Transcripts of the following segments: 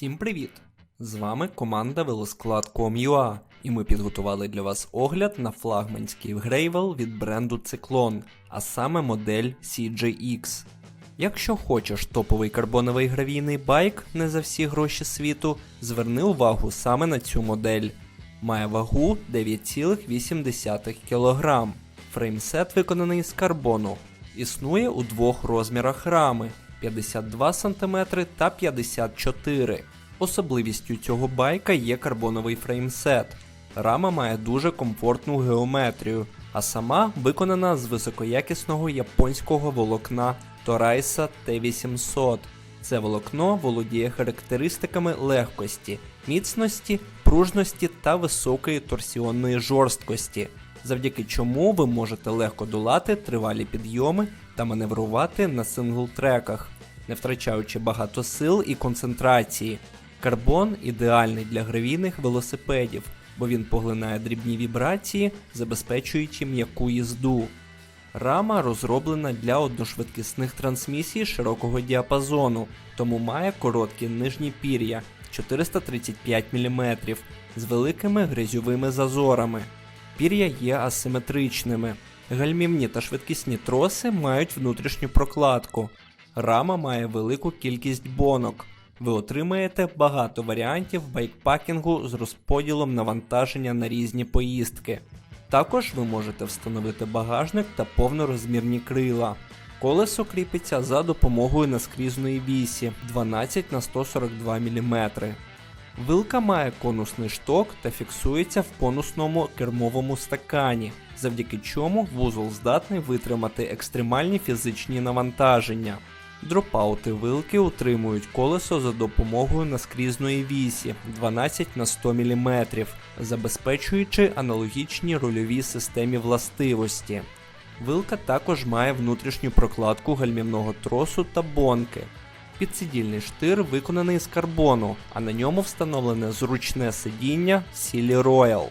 Всім привіт! З вами команда Велосклад.com.ua і ми підготували для вас огляд на флагманський грейвел від бренду Циклон, а саме модель CJX. Якщо хочеш топовий карбоновий гравійний байк не за всі гроші світу, зверни увагу саме на цю модель. Має вагу 9,8 кг. Фреймсет виконаний з карбону. Існує у двох розмірах рами 52 см та 54 Особливістю цього байка є карбоновий фреймсет. Рама має дуже комфортну геометрію, а сама виконана з високоякісного японського волокна Toraisa T800. Це волокно володіє характеристиками легкості, міцності, пружності та високої торсіонної жорсткості, завдяки чому ви можете легко долати тривалі підйоми та маневрувати на сингл-треках, не втрачаючи багато сил і концентрації. Карбон ідеальний для гравійних велосипедів, бо він поглинає дрібні вібрації, забезпечуючи м'яку їзду. Рама розроблена для одношвидкісних трансмісій широкого діапазону, тому має короткі нижні пір'я 435 мм з великими грязьовими зазорами. Пір'я є асиметричними. Гальмівні та швидкісні троси мають внутрішню прокладку. Рама має велику кількість бонок. Ви отримаєте багато варіантів байкпакінгу з розподілом навантаження на різні поїздки. Також ви можете встановити багажник та повнорозмірні крила. Колесо кріпиться за допомогою наскрізної вісі 12 на 142 мм. Вилка має конусний шток та фіксується в конусному кермовому стакані, завдяки чому вузол здатний витримати екстремальні фізичні навантаження. Дропаути вилки утримують колесо за допомогою наскрізної вісі 12 на 100 мм, забезпечуючи аналогічні рульовій системі властивості. Вилка також має внутрішню прокладку гальмівного тросу та бонки. Підсидільний штир виконаний з карбону, а на ньому встановлене зручне сидіння Silly Royal.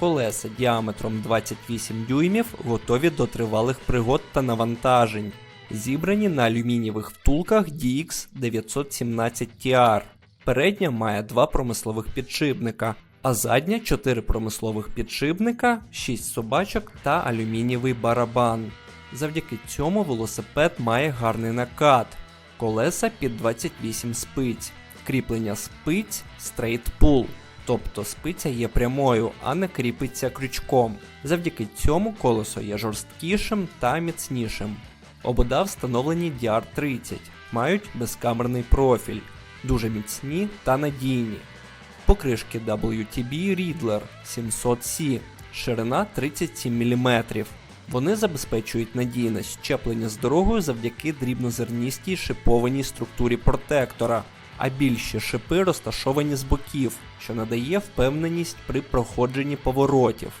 Колеса діаметром 28 дюймів готові до тривалих пригод та навантажень зібрані на алюмінієвих втулках DX 917 TR. Передня має два промислових підшипника, а задня 4 промислових підшипника, 6 собачок та алюмінієвий барабан. Завдяки цьому велосипед має гарний накат, колеса під 28 спиць, кріплення спиць Straight Pull, тобто спиця є прямою, а не кріпиться крючком. Завдяки цьому колесо є жорсткішим та міцнішим. Обода встановлені DR30, мають безкамерний профіль, дуже міцні та надійні. Покришки WTB Riddler 700C, ширина 37 мм. Вони забезпечують надійність щеплення з дорогою завдяки дрібнозерністій шипованій структурі протектора, а більші шипи розташовані з боків, що надає впевненість при проходженні поворотів.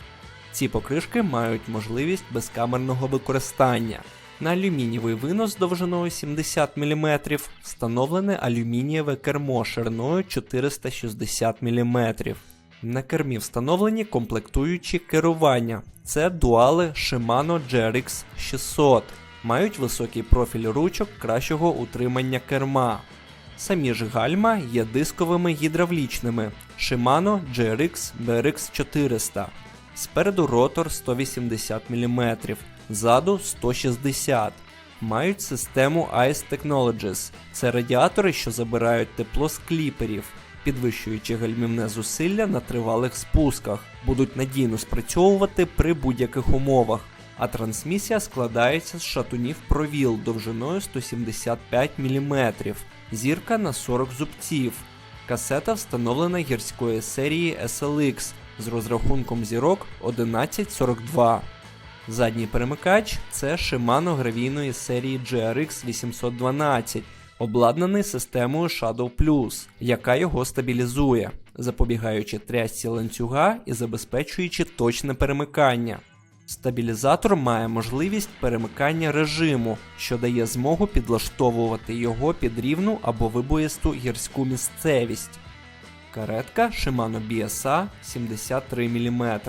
Ці покришки мають можливість безкамерного використання. На алюмінієвий винос довжиною 70 мм встановлене алюмінієве кермо шириною 460 мм. На кермі встановлені комплектуючі керування. Це дуали Shimano GRX 600, мають високий профіль ручок кращого утримання керма. Самі ж гальма є дисковими гідравлічними Shimano GRX BRX 400. Спереду ротор 180 мм, ззаду 160 Мають систему Ice Technologies. Це радіатори, що забирають тепло з кліперів, підвищуючи гальмівне зусилля на тривалих спусках, будуть надійно спрацьовувати при будь-яких умовах. А трансмісія складається з шатунів провіл довжиною 175 мм, зірка на 40 зубців. Касета встановлена гірської серії SLX з розрахунком зірок 1142. Задній перемикач це Shimano гравійної серії GRX 812, обладнаний системою Shadow Plus, яка його стабілізує, запобігаючи трясці ланцюга і забезпечуючи точне перемикання. Стабілізатор має можливість перемикання режиму, що дає змогу підлаштовувати його під рівну або вибоїсту гірську місцевість. Каретка Shimano BSA 73 мм.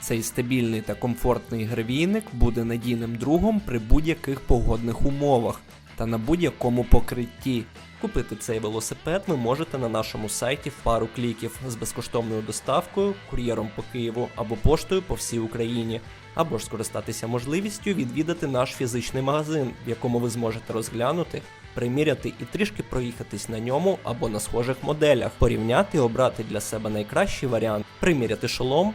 Цей стабільний та комфортний гравійник буде надійним другом при будь-яких погодних умовах та на будь-якому покритті. Купити цей велосипед ви можете на нашому сайті в пару кліків з безкоштовною доставкою, кур'єром по Києву або поштою по всій Україні, або ж скористатися можливістю відвідати наш фізичний магазин, в якому ви зможете розглянути, приміряти і трішки проїхатись на ньому або на схожих моделях, порівняти обрати для себе найкращий варіант, приміряти шолом.